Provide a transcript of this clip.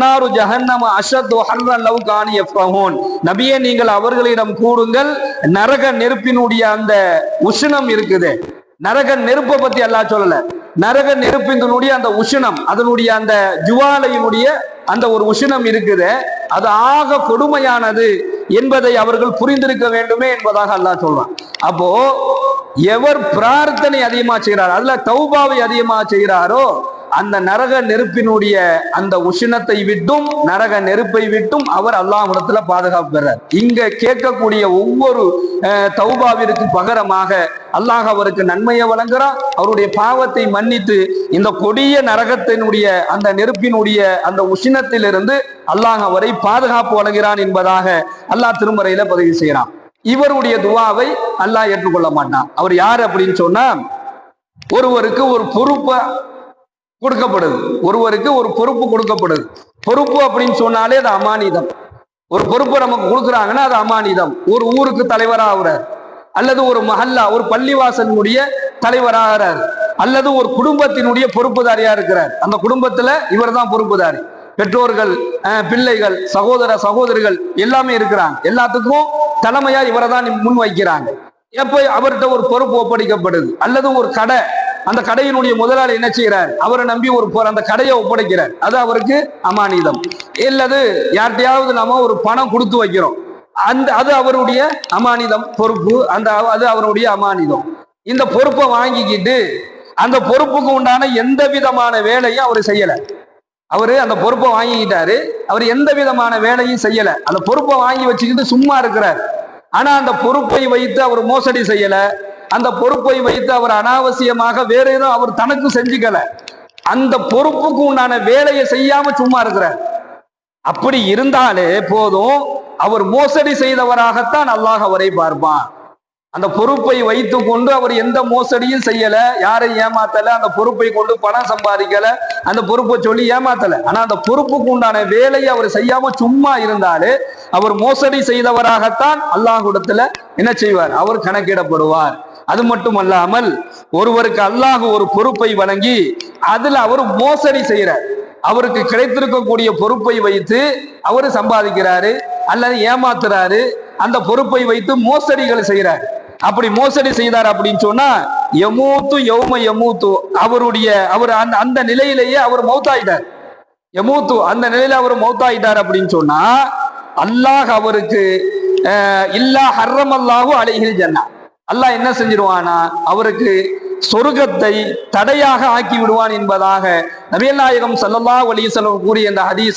லன்னாரு ஜஹன்னம அஷத் ஹர்ரன் love காணி எஃப்ரஹூன் நபியே நீங்கள் அவர்களிடம் கூடுங்கள் நரக நெருப்பினுடைய அந்த உஷ்ணம் இருக்குது. நரக நெருப்பை பத்தி அல்லா சொல்லல. நரக நெருப்பினுடைய அந்த உஷ்ணம் அதனுடைய அந்த ஜுவாலையினுடைய அந்த ஒரு உஷ்ணம் இருக்குது. அது ஆக கொடுமையானது என்பதை அவர்கள் புரிந்திருக்க வேண்டுமே என்பதாக அல்லாஹ் சொல்றான் அப்போ எவர் பிரார்த்தனை அதிகமா செய்கிறார் அதுல தௌபாவை அதிகமா செய்கிறாரோ அந்த நரக நெருப்பினுடைய அந்த உஷ்ணத்தை விட்டும் நரக நெருப்பை விட்டும் அவர் அல்லாஹிடத்துல பாதுகாப்பு பெறார். இங்க கேட்கக்கூடிய ஒவ்வொரு அஹ், தௌபாவிற்கு பகரமாக அல்லாஹ் அவருக்கு நன்மையை வழங்குறான். அவருடைய பாவத்தை மன்னித்து இந்த கொடிய நரகத்தினுடைய அந்த நெருப்பினுடைய அந்த உஷ்ணத்திலிருந்து அல்லாஹ் அவரை பாதுகாப்பு வழங்குகிறான் என்பதாக அல்லாஹ் திருமறையில பதிவு செய்கிறான். இவருடைய துவாவை அல்லாஹ் ஏற்றுக்கொள்ள மாட்டான். அவர் யார் அப்படின்னு சொன்னா ஒருவருக்கு ஒரு பொறுப்பை கொடுக்கப்படுது. ஒருவருக்கு ஒரு பொறுப்பு கொடுக்கப்படுது. பொறுப்பு அப்படின்னு சொன்னாலே அது அமானிதம். ஒரு பொறுப்பை நமக்கு கொடுக்குறாங்கன்னா அது அமானிதம். ஒரு ஊருக்கு தலைவராகிறார். அல்லது ஒரு மஹல்லா ஒரு பள்ளிவாசனுடைய தலைவராகிறார். அல்லது ஒரு குடும்பத்தினுடைய பொறுப்புதாரியா இருக்கிறார். அந்த குடும்பத்துல இவர் தான் பொறுப்புதாரி. பெற்றோர்கள் பிள்ளைகள் சகோதர சகோதரிகள் எல்லாமே இருக்கிறாங்க. எல்லாத்துக்கும் தலைமையா இவரை தான் முன் வைக்கிறாங்க எப்ப அவர்கிட்ட ஒரு பொறுப்பு ஒப்படைக்கப்படுது? அல்லது ஒரு கடை அந்த கடையினுடைய முதலாளி என்ன செய்கிறார்? அவரை நம்பி ஒரு பொ- அந்த கடையை ஒப்படைக்கிறார். அது அவருக்கு அமானிதம். இல்லது யார்கிட்டயாவது நாம ஒரு பணம் கொடுத்து வைக்கிறோம். அந்த அது அவருடைய அமானிதம் பொறுப்பு. அந்த அது அவருடைய அமானிதம். இந்த பொறுப்பை வாங்கிக்கிட்டு அந்த பொறுப்புக்கு உண்டான எந்த விதமான வேலையும் அவர் செய்யல. அவரு அந்த பொறுப்பை வாங்கிக்கிட்டாரு. அவர் எந்த விதமான வேலையும் செய்யல. அந்த பொறுப்பை வாங்கி வச்சுக்கிட்டு சும்மா இருக்கிறார். ஆனா அந்த பொறுப்பை வைத்து அவர் மோசடி செய்யல. அந்த பொறுப்பை வைத்து அவர் அனாவசியமாக வேற ஏதோ அவர் தனக்கு செஞ்சுக்கல. அந்த பொறுப்புக்கு உண்டான வேலையை செய்யாம சும்மா இருக்கிறார். அப்படி இருந்தாலே போதும் அவர் மோசடி செய்தவராகத்தான் அல்லாஹ் அவரை பார்ப்பான். அந்த பொறுப்பை வைத்து கொண்டு அவர் எந்த மோசடியும் செய்யல யாரையும் ஏமாத்தல அந்த பொறுப்பை கொண்டு பணம் சம்பாதிக்கல அந்த பொறுப்பை சொல்லி ஏமாத்தல. ஆனா அந்த பொறுப்புக்கு உண்டான வேலையை அவர் செய்யாம சும்மா இருந்தாலே அவர் மோசடி செய்தவராகத்தான் அல்லாஹுடத்துல என்ன செய்வார்? அவர் கணக்கிடப்படுவார். அது மட்டுமல்லாமல் ஒருவருக்கு அல்லாஹ் ஒரு பொறுப்பை வழங்கி அதுல அவர் மோசடி செய்யறார். அவருக்கு கிடைத்திருக்கக்கூடிய பொறுப்பை வைத்து அவர் சம்பாதிக்கிறாரு அல்லது ஏமாத்துறாரு அந்த பொறுப்பை வைத்து மோசடிகள் செய்யறாரு. அப்படி மோசடி செய்தார் அப்படின்னு சொன்னா எமூத்து யௌம எமூத்து அவருடைய அவர் அந்த அந்த நிலையிலேயே அவர் மௌத்தாயிட்டார். எமூத்து அந்த நிலையில அவர் மௌத்தாயிட்டார் அப்படின்னு சொன்னா அல்லாஹ் அவருக்கு அஹ், இல்லா ஹர்ரம் அல்லாஹு அலைஹில் ஜன்னா. அல்லாஹ் என்ன செஞ்சிருவானா அவருக்கு சொர்க்கத்தை தடையாக ஆக்கி விடுவான் என்பதாக நபியல் நாயகம் சல்லல்லா அலைஹி வஸல்லம் கூறிய இந்த ஹதீஸ்